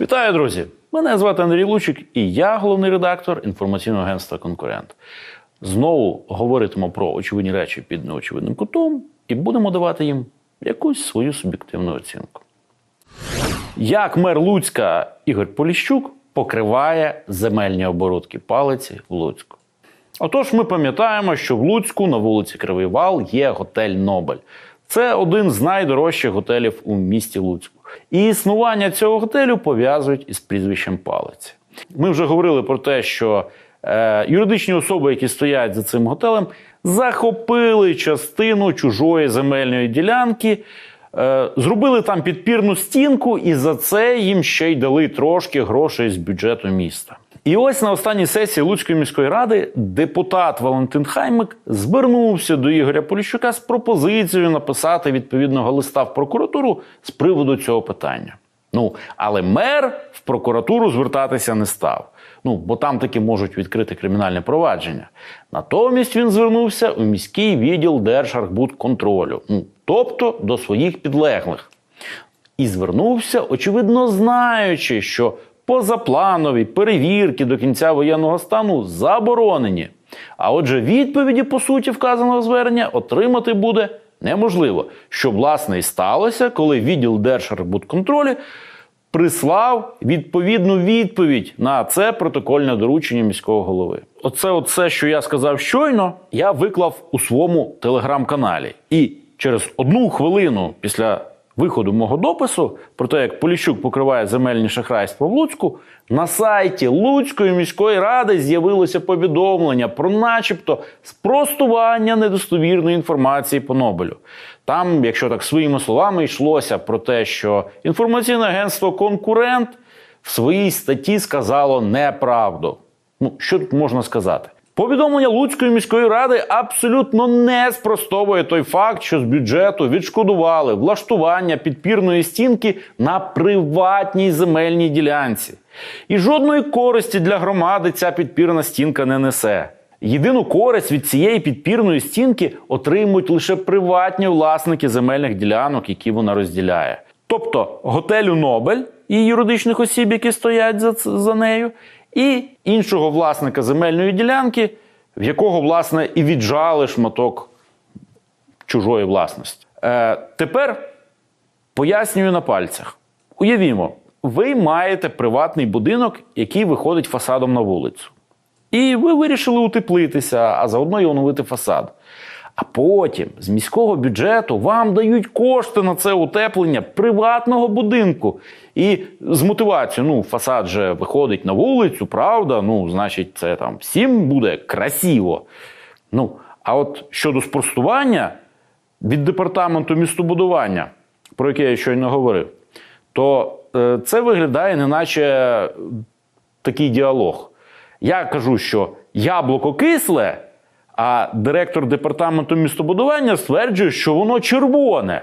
Вітаю, друзі! Мене звати Андрій Лучик, і я головний редактор інформаційного агентства Конкурент. Знову говоритимо про очевидні речі під неочевидним кутом і будемо давати їм якусь свою суб'єктивну оцінку. Як мер Луцька Ігор Поліщук покриває земельні оборудки палиці в Луцьку? Отож, ми пам'ятаємо, що в Луцьку на вулиці Кривий Вал є готель Нобель. Це один з найдорожчих готелів у місті Луцьку. І існування цього готелю пов'язують із прізвищем Палиці. Ми вже говорили про те, що е, юридичні особи, які стоять за цим готелем, захопили частину чужої земельної ділянки, е, зробили там підпірну стінку, і за це їм ще й дали трошки грошей з бюджету міста. І ось на останній сесії Луцької міської ради депутат Валентин Хаймик звернувся до Ігоря Поліщука з пропозицією написати відповідного листа в прокуратуру з приводу цього питання. Ну, але мер в прокуратуру звертатися не став. Ну, бо там таки можуть відкрити кримінальне провадження. Натомість він звернувся у міський відділ Держархбудконтролю, ну, тобто до своїх підлеглих. І звернувся, очевидно, знаючи, що позапланові перевірки до кінця воєнного стану заборонені. А отже, відповіді по суті вказаного звернення отримати буде неможливо, що власне і сталося, коли відділ Держарбудконтролю прислав відповідну відповідь на це протокольне доручення міського голови. Оце, оце, що я сказав щойно, я виклав у своєму телеграм-каналі. І через одну хвилину після виходу мого допису про те, як Поліщук покриває земельні шахрайства в Луцьку, на сайті Луцької міської ради з'явилося повідомлення про, начебто, спростування недостовірної інформації по Нобелю. Там, якщо так своїми словами, йшлося про те, що інформаційне агентство Конкурент в своїй статті сказало неправду. Ну, що тут можна сказати? Повідомлення Луцької міської ради абсолютно не спростовує той факт, що з бюджету відшкодували влаштування підпірної стінки на приватній земельній ділянці. І жодної користі для громади ця підпірна стінка не несе. Єдину користь від цієї підпірної стінки отримують лише приватні власники земельних ділянок, які вона розділяє. Тобто готелю Нобель і юридичних осіб, які стоять за, за нею, і іншого власника земельної ділянки, в якого, власне, і віджали шматок чужої власності. Е, тепер пояснюю на пальцях. Уявімо, ви маєте приватний будинок, який виходить фасадом на вулицю. І ви вирішили утеплитися, а заодно й оновити фасад. А потім з міського бюджету вам дають кошти на це утеплення приватного будинку. І з мотивацією, ну, фасад же виходить на вулицю, правда? Ну, значить, це там всім буде красиво. Ну, а от щодо спростування від департаменту містобудування, про яке я щойно говорив, то е, це виглядає, неначе такий діалог. Я кажу, що яблуко кисле, а директор департаменту містобудування стверджує, що воно червоне.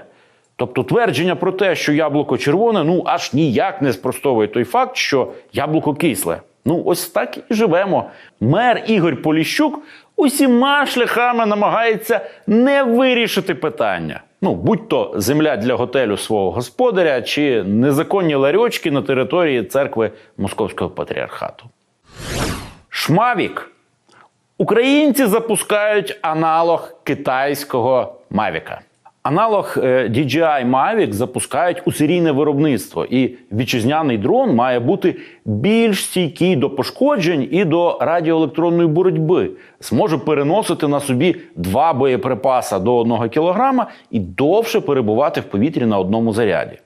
Тобто твердження про те, що яблуко червоне, ну аж ніяк не спростовує той факт, що яблуко кисле. Ну, ось так і живемо. Мер Ігор Поліщук усіма шляхами намагається не вирішити питання. Ну, будь-то земля для готелю свого господаря чи незаконні ларьочки на території церкви Московського патріархату. Шмавік. Українці запускають аналог китайського Мавіка. Аналог е, DJI Mavic запускають у серійне виробництво, і вітчизняний дрон має бути більш стійкий до пошкоджень і до радіоелектронної боротьби. Зможе переносити на собі два боєприпаса до 1 кілограма і довше перебувати в повітрі на одному заряді.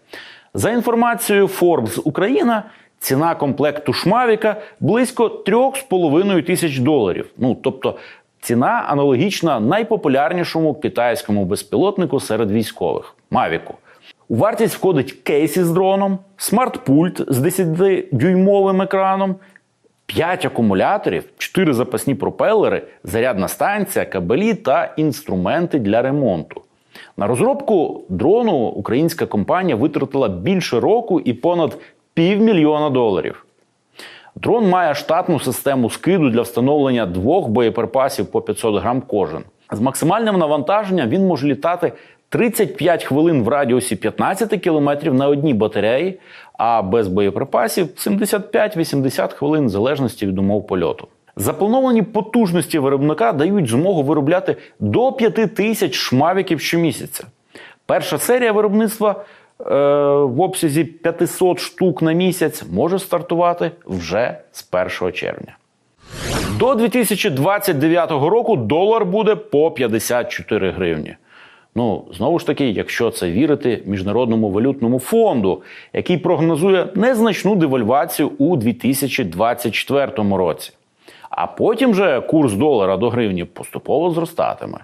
За інформацією Forbes Україна, ціна комплекту Шмавіка близько 3,5 тисяч доларів. Ну тобто ціна аналогічна найпопулярнішому китайському безпілотнику серед військових Мавіку. У вартість входить кейс із дроном, смарт-пульт з 10-дюймовим екраном, 5 акумуляторів, 4 запасні пропелери, зарядна станція, кабелі та інструменти для ремонту. На розробку дрону українська компанія витратила більше року і понад півмільйона доларів. Дрон має штатну систему скиду для встановлення двох боєприпасів по 500 грам кожен. З максимальним навантаженням він може літати 35 хвилин в радіусі 15 кілометрів на одній батареї, а без боєприпасів 75-80 хвилин в залежності від умов польоту. Заплановані потужності виробника дають змогу виробляти до 5 тисяч шмавіків щомісяця. Перша серія виробництва в обсязі 500 штук на місяць може стартувати вже з 1 червня. До 2029 року долар буде по 54 гривні. Ну, знову ж таки, якщо це вірити Міжнародному валютному фонду, який прогнозує незначну девальвацію у 2024 році. А потім же курс долара до гривні поступово зростатиме.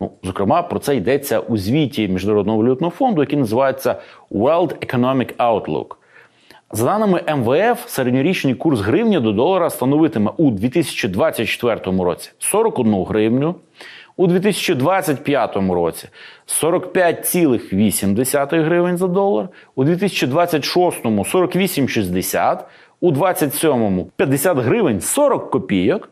Ну, зокрема, про це йдеться у звіті Міжнародного валютного фонду, який називається World Economic Outlook. За даними МВФ, середньорічний курс гривні до долара становитиме у 2024 році 41 гривню, у 2025 році 45,8 гривень за долар, у 2026 48,60, у 2027 50 гривень 40 копійок,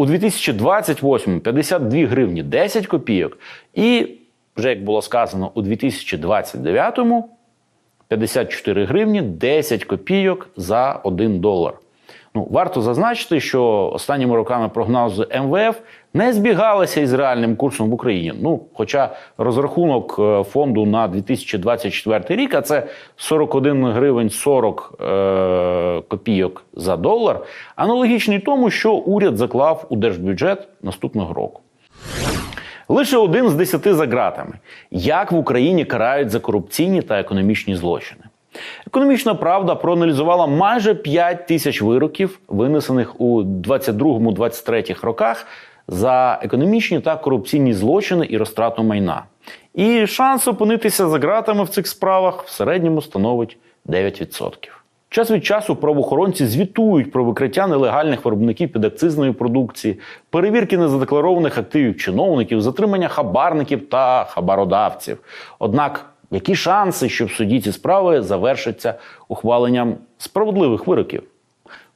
у 2028 52 гривні 10 копійок, і вже як було сказано, у 2029 54 гривні 10 копійок за 1 долар. Ну, варто зазначити, що останніми роками прогнози МВФ не збігалися із реальним курсом в Україні. Ну, хоча розрахунок е, фонду на 2024 рік, а це 41 гривень 40 е, копійок за долар, аналогічний тому, що уряд заклав у держбюджет наступного року. Лише один з десяти за ґратами. Як в Україні карають за корупційні та економічні злочини? Економічна правда проаналізувала майже 5 тисяч вироків, винесених у 22-23 роках за економічні та корупційні злочини і розтрату майна. І шанс опинитися за ґратами в цих справах в середньому становить 9%. Час від часу правоохоронці звітують про викриття нелегальних виробників підакцизної продукції, перевірки незадекларованих активів чиновників, затримання хабарників та хабародавців. Однак, які шанси, що в суді ці справи завершаться ухваленням справедливих вироків?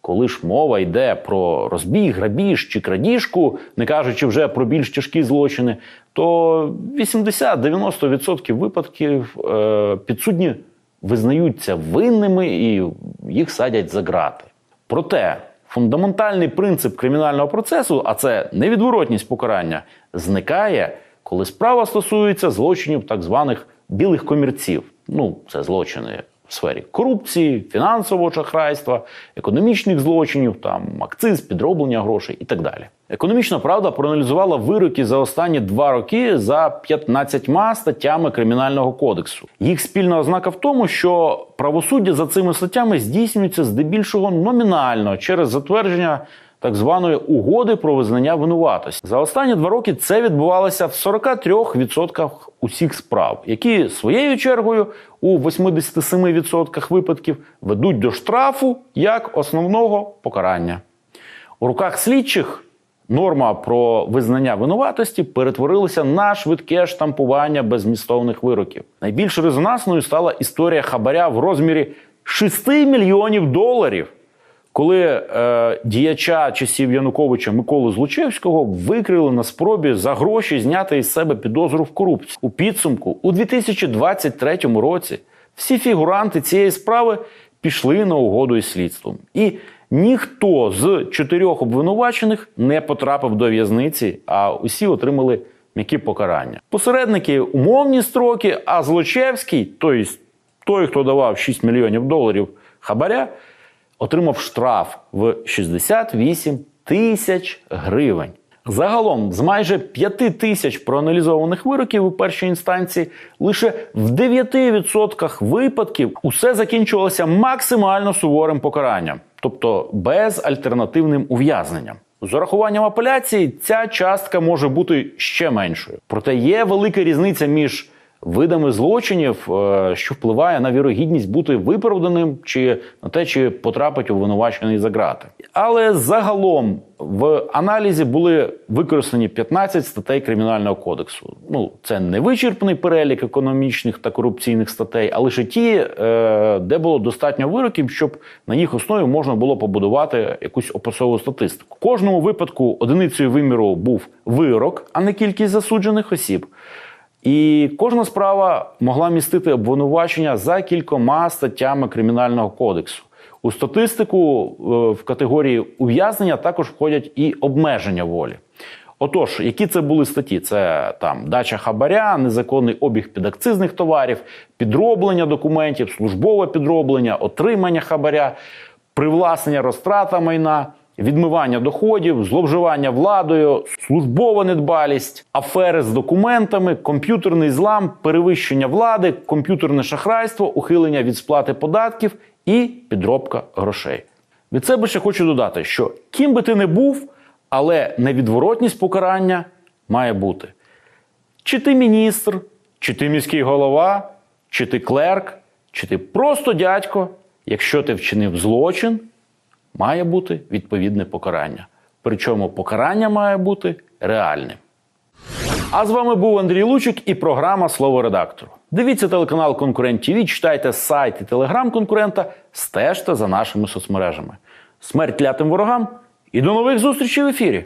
Коли ж мова йде про розбій, грабіж чи крадіжку, не кажучи вже про більш тяжкі злочини, то 80-90% випадків е, підсудні визнаються винними і їх садять за ґрати. Проте фундаментальний принцип кримінального процесу, а це невідворотність покарання, зникає, коли справа стосується злочинів так званих білих комірців. Ну, це злочини сфері корупції, фінансового шахрайства, економічних злочинів, там акциз, підроблення грошей і так далі. Економічна правда проаналізувала вироки за останні два роки за 15 статтями кримінального кодексу. Їх спільна ознака в тому, що правосуддя за цими статтями здійснюється здебільшого номінально через затвердження. Так званої угоди про визнання винуватості за останні два роки це відбувалося в 43% усіх справ, які своєю чергою у 87% випадків ведуть до штрафу як основного покарання. У руках слідчих норма про визнання винуватості перетворилася на швидке штампування безмістовних вироків. Найбільш резонансною стала історія хабаря в розмірі 6 мільйонів доларів. Коли е, діяча часів Януковича Миколи Злучевського викрили на спробі за гроші зняти із себе підозру в корупції у підсумку у 2023 році, всі фігуранти цієї справи пішли на угоду із слідством, і ніхто з чотирьох обвинувачених не потрапив до в'язниці, а усі отримали м'які покарання. Посередники умовні строки, а Злочевський, тобто той, хто давав 6 мільйонів доларів хабаря отримав штраф в 68 тисяч гривень. Загалом, з майже 5 тисяч проаналізованих вироків у першій інстанції, лише в 9% випадків усе закінчувалося максимально суворим покаранням, тобто безальтернативним ув'язненням. З урахуванням апеляції ця частка може бути ще меншою. Проте є велика різниця між видами злочинів, е, що впливає на вірогідність бути виправданим, чи на те, чи потрапить обвинувачений за ґрати. Але загалом в аналізі були використані 15 статей кримінального кодексу. Ну, це не вичерпний перелік економічних та корупційних статей, а лише ті, е, де було достатньо вироків, щоб на їх основі можна було побудувати якусь описову статистику. Кожному випадку одиницею виміру був вирок, а не кількість засуджених осіб. І кожна справа могла містити обвинувачення за кількома статтями Кримінального кодексу. У статистику е, в категорії ув'язнення також входять і обмеження волі. Отож, які це були статті? Це там дача хабаря, незаконний обіг підакцизних товарів, підроблення документів, службове підроблення, отримання хабаря, привласнення розтрата майна, відмивання доходів, зловживання владою, службова недбалість, афери з документами, комп'ютерний злам, перевищення влади, комп'ютерне шахрайство, ухилення від сплати податків і підробка грошей. Від себе ще хочу додати, що ким би ти не був, але невідворотність покарання має бути. Чи ти міністр, чи ти міський голова, чи ти клерк, чи ти просто дядько, якщо ти вчинив злочин, має бути відповідне покарання. Причому покарання має бути реальним. А з вами був Андрій Лучик і програма Слово редактору. Дивіться телеканал Конкурент ТІВІ, читайте сайт і телеграм конкурента, стежте за нашими соцмережами. Смерть лятим ворогам і до нових зустрічей в ефірі!